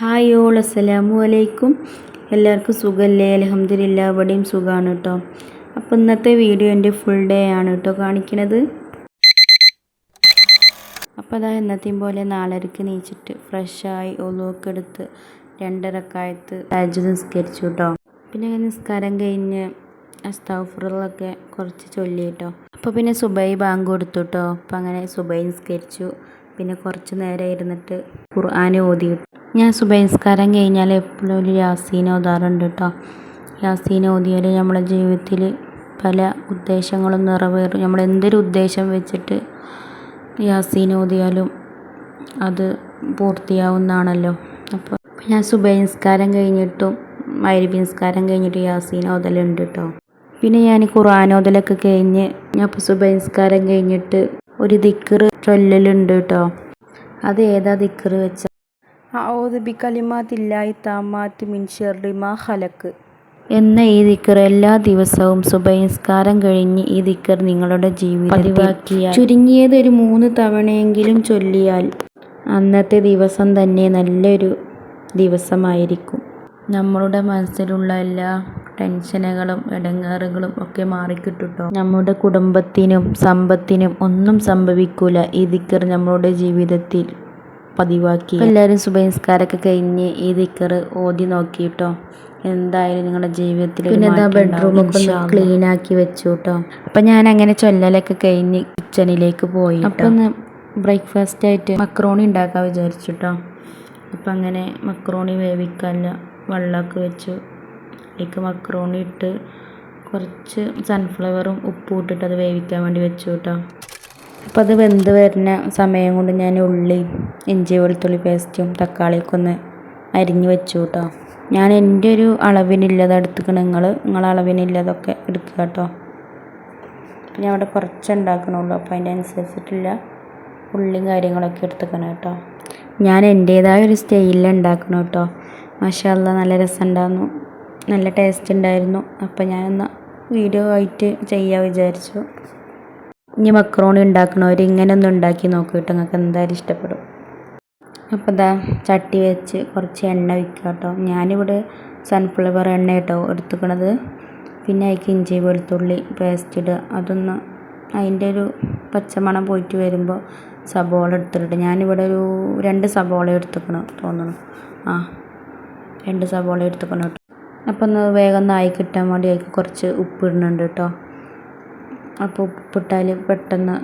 Hi all അസ്സലാമു അലൈക്കും. എല്ലാവർക്കും സുഖമല്ലേ അലഹമ്മദില്ല ഇവിടെയും സുഖമാണ് കേട്ടോ അപ്പോൾ ഇന്നത്തെ വീഡിയോ എന്റെ ഫുൾ ഡേ ആണ് കേട്ടോ കാണിക്കണത്. അപ്പോൾ അതാ എന്നത്തെയും പോലെ നാലരക്ക് നീച്ചിട്ട് ഫ്രഷായി ഒലുവൊക്കെ എടുത്ത് രണ്ടരക്കായത്ത് താജ് നിസ്കരിച്ചു കേട്ടോ പിന്നെ നിസ്കാരം കഴിഞ്ഞ് അസ്താഫുറൊക്കെ കുറച്ച് ചൊല്ലി കേട്ടോ അപ്പോൾ പിന്നെ സുബൈ ബാങ്ക് കൊടുത്തു കേട്ടോ അപ്പോൾ അങ്ങനെ സുബൈ നിസ്കരിച്ചു. പിന്നെ കുറച്ച് നേരം ഇരുന്നിട്ട് ഖുർആൻ ഓതി ഞാൻ സുബഹിസ്കാരം കഴിഞ്ഞാൽ എപ്പോഴും ഒരു യാസീൻ ഓതാറുണ്ട് കേട്ടോ യാസീൻ ഓതിയാൽ നമ്മുടെ ജീവിതത്തിൽ പല ഉദ്ദേശങ്ങളും നിറവേറും. നമ്മൾ എന്തൊരു ഉദ്ദേശം വെച്ചിട്ട് യാസീൻ ഓതിയാലും അത് പൂർത്തിയാവുന്നതാണല്ലോ. അപ്പോൾ ഞാൻ സുബൈ നിസ്കാരം കഴിഞ്ഞിട്ടും മൈരബി കഴിഞ്ഞിട്ട് യാസീൻ ഓതലുണ്ട് കേട്ടോ പിന്നെ ഞാൻ ഖുർആൻ ഓതലൊക്കെ കഴിഞ്ഞ് ഞാൻ ഇപ്പോൾ സുബൈസ്കാരം കഴിഞ്ഞിട്ട് ഒരു ദിക്കറ് ചൊല്ലലുണ്ട് കേട്ടോ അത് ഏതാ ദിക്കറ് വെച്ചാൽ ബി താമാത്തി മിൻ ഷെർറി മാ ഹലക്ക് എന്ന ഈ ദിക്കർ എല്ലാ ദിവസവും സുബൈ നിസ്കാരം കഴിഞ്ഞ് ഈ ദിക്കർ നിങ്ങളുടെ ജീവിതത്തിൽ ചുരുങ്ങിയത് ഒരു മൂന്ന് തവണയെങ്കിലും ചൊല്ലിയാൽ അന്നത്തെ ദിവസം തന്നെ നല്ലൊരു ദിവസമായിരിക്കും. നമ്മളുടെ മനസ്സിലുള്ള എല്ലാ ടെൻഷനുകളും ഇടങ്ങേറുകളും ഒക്കെ മാറിക്കിട്ടുട്ടോ? നമ്മുടെ കുടുംബത്തിനും സമ്പത്തിനും ഒന്നും സംഭവിക്കൂല ഈ ദിക്കർ നമ്മളുടെ ജീവിതത്തിൽ. പതിവാക്കി. എല്ലാവരും സുബൈസ്കാരൊക്കെ കഴിഞ്ഞ് ഈ ദിക്കർ ഓതി നോക്കിയിട്ടോ? എന്തായാലും നിങ്ങളുടെ ജീവിതത്തിൽ പിന്നെ എന്താ ബെഡ്റൂമൊക്കെ ഒന്ന് ക്ലീൻ ആക്കി വെച്ചു കേട്ടോ അപ്പം ഞാൻ അങ്ങനെ ചൊല്ലലൊക്കെ കഴിഞ്ഞ് കിച്ചണിലേക്ക് പോയി അപ്പം ഒന്ന് ബ്രേക്ക്ഫാസ്റ്റ് ആയിട്ട് മക്രോണി ഉണ്ടാക്കാൻ വിചാരിച്ചിട്ടോ. അപ്പം അങ്ങനെ മക്രോണി വേവിക്കല്ല വെള്ളമൊക്കെ വെച്ചു അതിലേക്ക് മക്രോണി ഇട്ട് കുറച്ച് സൺഫ്ലവറും ഉപ്പും ഇട്ടിട്ട് അത് വേവിക്കാൻ വേണ്ടി വെച്ചു കേട്ടോ അപ്പോൾ അത് വെന്ത് വരുന്ന സമയം കൊണ്ട് ഞാൻ ഉള്ളി ഇഞ്ചി വെളുത്തുള്ളി പേസ്റ്റും തക്കാളിയൊക്കെ ഒന്ന് അരിഞ്ഞ് വെച്ചു കേട്ടോ ഞാൻ എന്റെ ഒരു അളവിനുള്ളത് എടുത്തുക്കണം. നിങ്ങൾ നിങ്ങളെ അളവിനുള്ളതൊക്കെ എടുക്കുക കേട്ടോ ഞാൻ അവിടെ കുറച്ച് ഉണ്ടാക്കണുള്ളൂ. അപ്പോൾ അതിന്റെ അനുസരിച്ചിട്ടുള്ള ഉള്ളിയും കാര്യങ്ങളൊക്കെ എടുത്തുക്കണം കേട്ടോ ഞാൻ എന്റേതായ ഒരു സ്റ്റൈലിൽ ഉണ്ടാക്കണം കേട്ടോ മാഷാല്ല നല്ല രസമുണ്ടായിരുന്നു നല്ല ടേസ്റ്റ് ഉണ്ടായിരുന്നു. അപ്പോൾ ഞാനൊന്ന് വീഡിയോ ആയിട്ട് ചെയ്യാൻ വിചാരിച്ചു. ഇനി മക്രോണി ഉണ്ടാക്കണവർ ഇങ്ങനെ ഒന്ന് ഉണ്ടാക്കി നോക്കി കേട്ടോ നിങ്ങൾക്ക് എന്തായാലും ഇഷ്ടപ്പെടും. അപ്പോൾ ഇതാ ചട്ടി വെച്ച് കുറച്ച് എണ്ണ ഒഴിക്കുക കേട്ടോ. ഞാനിവിടെ സൺഫ്ലവർ എണ്ണ കേട്ടോ എടുത്തുക്കണത്. പിന്നെ അതിലേക്ക് ഇഞ്ചി വെളുത്തുള്ളി പേസ്റ്റ് ഇടുക. അതൊന്ന് അതിന്റെ ഒരു പച്ചമണം പോയിട്ട് വരുമ്പോൾ സബോള എടുത്തിട്ട് ഞാനിവിടെ ഒരു രണ്ട് സബോള എടുത്തുക്കണം തോന്നുന്നു. ആ രണ്ട് സബോള എടുത്തുക്കണം കേട്ടോ. അപ്പോൾ ഒന്ന് വേഗം ഒന്ന് ആയി കിട്ടാൻ വേണ്ടി അതിലേക്ക് കുറച്ച് ഉപ്പ് ഇടുന്നുണ്ട് കേട്ടോ. അപ്പോൾ ഉപ്പിട്ടാൽ പെട്ടെന്ന്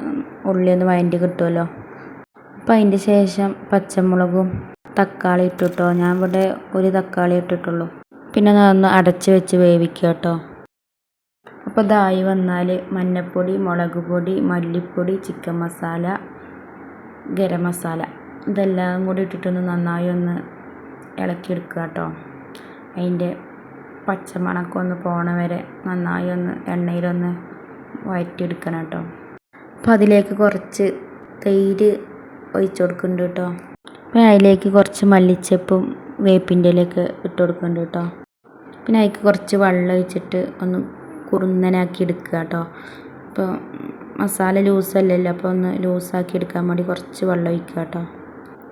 ഉള്ളി ഒന്ന് വഴണ്ടി കിട്ടുമല്ലോ അപ്പോൾ അതിന്റെ ശേഷം പച്ചമുളകും തക്കാളി ഇട്ടിട്ടോ. ഞാൻ ഇവിടെ ഒരു തക്കാളി ഇട്ടിട്ടുള്ളൂ. പിന്നെ അതൊന്ന് അടച്ച് വെച്ച് വേവിക്കുക കേട്ടോ. അപ്പോൾ ഇതായി വന്നാൽ മഞ്ഞൾപ്പൊടി മുളക് പൊടി മല്ലിപ്പൊടി ചിക്കൻ മസാല ഗരം മസാല. ഇതെല്ലാം കൂടി ഇട്ടിട്ടൊന്ന് നന്നായി ഒന്ന് ഇളക്കിയെടുക്കുക കേട്ടോ. അതിന്റെ പച്ചമണക്കൊന്ന് പോണ വരെ നന്നായി ഒന്ന് എണ്ണയിലൊന്ന് വഴറ്റിയെടുക്കണം കേട്ടോ. അപ്പോൾ അതിലേക്ക് കുറച്ച് തൈര് ഒഴിച്ചു കൊടുക്കുന്നുണ്ട് കേട്ടോ. അപ്പോൾ അതിലേക്ക് കുറച്ച് മല്ലിച്ചപ്പും വേപ്പിന്റെ ഇലയൊക്കെ ഇട്ട് കൊടുക്കുന്നുണ്ട് കേട്ടോ. പിന്നെ അതിലേക്ക് കുറച്ച് വെള്ളം ഒഴിച്ചിട്ട് ഒന്ന് കുറുന്നനാക്കി എടുക്കുക കേട്ടോ. അപ്പോൾ മസാല ലൂസല്ലല്ലോ അപ്പോൾ ഒന്ന് ലൂസാക്കി എടുക്കാൻ വേണ്ടി കുറച്ച് വെള്ളം ഒഴിക്കുക കേട്ടോ.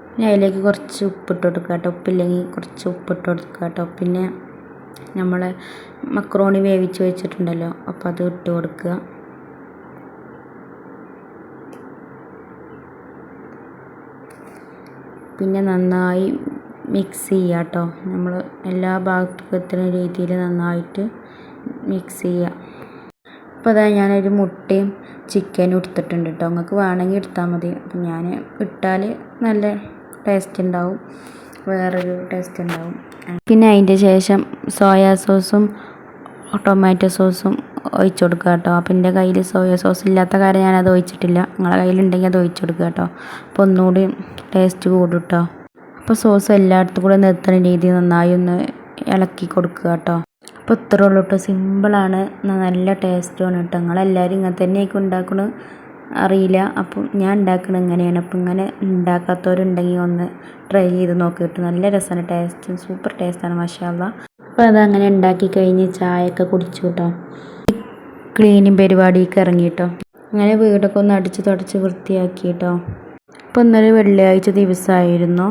പിന്നെ അതിലേക്ക് കുറച്ച് ഉപ്പിട്ട് കൊടുക്കുക കേട്ടോ. ഉപ്പില്ലെങ്കിൽ കുറച്ച് ഉപ്പിട്ട് കൊടുക്കുക കേട്ടോ. പിന്നെ നമ്മൾ മക്രോണി വേവിച്ച് വെച്ചിട്ടുണ്ടല്ലോ അപ്പം അത് ഇട്ട് കൊടുക്കുക. പിന്നെ നന്നായി മിക്സ് ചെയ്യുക കേട്ടോ നമ്മൾ എല്ലാ ഭാഗത്തും രീതിയിൽ നന്നായിട്ട് മിക്സ് ചെയ്യുക. അപ്പോൾ അതാ ഞാനൊരു മുട്ടയും ചിക്കനും എടുത്തിട്ടുണ്ട് കേട്ടോ നിങ്ങൾക്ക് വേണമെങ്കിൽ എടുത്താൽ മതി. ഞാൻ ഇട്ടാൽ നല്ല ടേസ്റ്റ് ഉണ്ടാവും. വേറൊരു ടേസ്റ്റ് ഉണ്ടാവും. പിന്നെ അതിന്റെ ശേഷം സോയാ സോസും ടൊമാറ്റോ സോസും ഒഴിച്ചു കൊടുക്കുക കേട്ടോ. അപ്പം എന്റെ കയ്യിൽ സോയ സോസ് ഇല്ലാത്ത കാര്യം ഞാനത് ഒഴിച്ചിട്ടില്ല. നിങ്ങളെ കയ്യിലുണ്ടെങ്കിൽ അത് ഒഴിച്ചു കൊടുക്കുക കേട്ടോ. അപ്പോൾ ഒന്നുകൂടി ടേസ്റ്റ് കൂടും കേട്ടോ. അപ്പോൾ സോസ് എല്ലായിടത്തും കൂടെ നിർത്തുന്ന രീതി നന്നായി ഒന്ന് ഇളക്കി കൊടുക്കുക കേട്ടോ. അപ്പോൾ ഇത്രേ ഉള്ളൂ കേട്ടോ. സിമ്പിളാണ് നല്ല ടേസ്റ്റുമാണ് കേട്ടോ. നിങ്ങളെല്ലാവരും ഇങ്ങനെ തന്നെയൊക്കെ ഉണ്ടാക്കണ അറിയില്ല. അപ്പം ഞാൻ ഉണ്ടാക്കുന്നത് ഇങ്ങനെയാണ്. അപ്പം ഇങ്ങനെ ഉണ്ടാക്കാത്തവരുണ്ടെങ്കിൽ ഒന്ന് ട്രൈ ചെയ്ത് നോക്കിയിട്ട് നല്ല രസമാണ്. ടേസ്റ്റ് സൂപ്പർ ടേസ്റ്റാണ് മഷാല്ല അപ്പോൾ അതങ്ങനെ ഉണ്ടാക്കി കഴിഞ്ഞ് ചായയൊക്കെ കുടിച്ചു കേട്ടോ. ക്ലീനിങ് പരിപാടിയൊക്കെ ഇറങ്ങി കേട്ടോ. അങ്ങനെ വീടൊക്കെ ഒന്ന് അടിച്ച് തുടച്ച് വൃത്തിയാക്കി കേട്ടോ. അപ്പോൾ ഇന്നലെ വെള്ളിയാഴ്ച ദിവസമായിരുന്നു.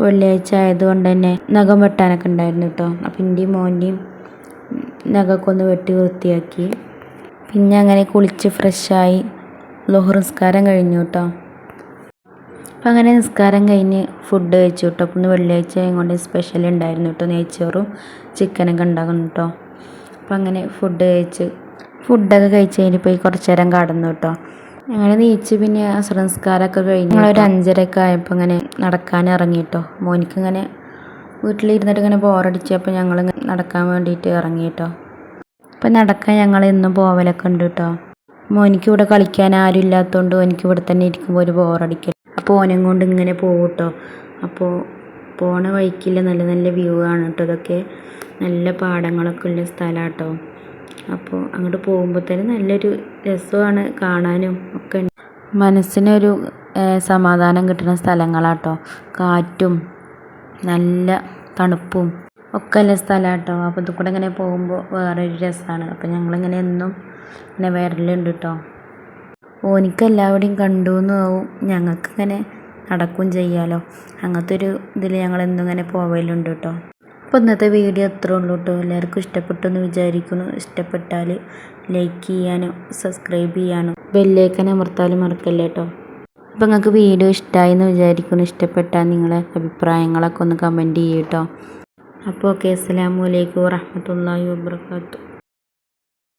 വെള്ളിയാഴ്ച ആയതുകൊണ്ട് തന്നെ നഖം വെട്ടാനൊക്കെ ഉണ്ടായിരുന്നു കേട്ടോ. അപ്പം എന്റെയും മോന്റെയും നഖമൊക്കെ ഒന്ന് വെട്ടി വൃത്തിയാക്കി. പിന്നെ അങ്ങനെ കുളിച്ച് ഫ്രഷായി ലുഹർ നിസ്കാരം കഴിഞ്ഞു കേട്ടോ അപ്പം അങ്ങനെ നിസ്കാരം കഴിഞ്ഞ് ഫുഡ് കഴിച്ചു കേട്ടോ അപ്പം ഇന്ന് വെള്ളിയാഴ്ച കൊണ്ട് സ്പെഷ്യൽ ഉണ്ടായിരുന്നു കേട്ടോ നെയ്ച്ചോറും ചിക്കനൊക്കെ ഉണ്ടാകുന്നു കേട്ടോ അപ്പം അങ്ങനെ ഫുഡ് കഴിച്ച് ഫുഡൊക്കെ കഴിച്ച് കഴിഞ്ഞ് പോയി കുറച്ച് നേരം കടന്നു കേട്ടോ അങ്ങനെ നീച്ച് പിന്നെ അസുര നിസ്കാരമൊക്കെ കഴിഞ്ഞ് ഒരു അഞ്ചരയൊക്കെ ആയപ്പോൾ ഇങ്ങനെ നടക്കാൻ ഇറങ്ങി കേട്ടോ മോനിക്ക് ഇങ്ങനെ വീട്ടിലിരുന്നിട്ട് ഇങ്ങനെ ബോറടിച്ചപ്പോൾ ഞങ്ങൾ നടക്കാൻ വേണ്ടിയിട്ട് ഇറങ്ങി കേട്ടോ അപ്പം നടക്കാൻ ഞങ്ങൾ ഇന്ന് പോവലൊക്കെ ഉണ്ട് കേട്ടോ മോനിക്ക് ഇവിടെ കളിക്കാൻ ആരും ഇല്ലാത്തതുകൊണ്ട് എനിക്ക് ഇവിടെ തന്നെ ഇരിക്കുമ്പോൾ ഒരു ബോറടിക്കൽ അപ്പോൾ ഓനെ കൊണ്ട് ഇങ്ങനെ പോകും കേട്ടോ അപ്പോൾ പോണ വഴിക്കില്ല നല്ല നല്ല വ്യൂ ആണ് കേട്ടോ ഇതൊക്കെ നല്ല പാടങ്ങളൊക്കെ ഉള്ള സ്ഥലമാണ് കേട്ടോ അപ്പോൾ അങ്ങോട്ട് പോകുമ്പോൾ തന്നെ നല്ലൊരു രസമാണ് കാണാനും ഒക്കെ. മനസ്സിനൊരു സമാധാനം കിട്ടുന്ന സ്ഥലങ്ങളാട്ടോ. കാറ്റും നല്ല തണുപ്പും ഒക്കെ ഉള്ള സ്ഥലമാണ് കേട്ടോ അപ്പോൾ ഇത് കൂടെ ഇങ്ങനെ പോകുമ്പോൾ വേറൊരു രസമാണ് അപ്പോൾ ഞങ്ങളിങ്ങനെ എന്നും ഇങ്ങനെ വരലുണ്ട് കേട്ടോ ഓനിക്ക് എല്ലാവരുടെയും കണ്ടു എന്നാവും ഞങ്ങൾക്ക് ഇങ്ങനെ നടക്കും ചെയ്യാലോ. അങ്ങനത്തെ ഒരു ഇതിൽ ഞങ്ങൾ എന്നും ഇങ്ങനെ പോവലുണ്ട് കേട്ടോ അപ്പോൾ ഇന്നത്തെ വീഡിയോ അത്രേ ഉള്ളൂ കേട്ടോ എല്ലാവർക്കും ഇഷ്ടപ്പെട്ടു എന്ന് വിചാരിക്കുന്നു. ഇഷ്ടപ്പെട്ടാൽ ലൈക്ക് ചെയ്യാനും സബ്സ്ക്രൈബ് ചെയ്യാനും ബെല്ലേക്കൻ അമർത്താലും മറക്കല്ലേ കേട്ടോ അപ്പോൾ നിങ്ങൾക്ക് വീഡിയോ ഇഷ്ടമായി എന്ന് വിചാരിക്കുന്നു. ഇഷ്ടപ്പെട്ടാൽ നിങ്ങളെ അഭിപ്രായങ്ങളൊക്കെ ഒന്ന് കമന്റ് ചെയ്യൂ കേട്ടോ അപ്പോൾ ഓക്കെ അസ്സലാമു അലൈക്കും വറഹ്മത്തുള്ളാഹി വബർക്കാത്തു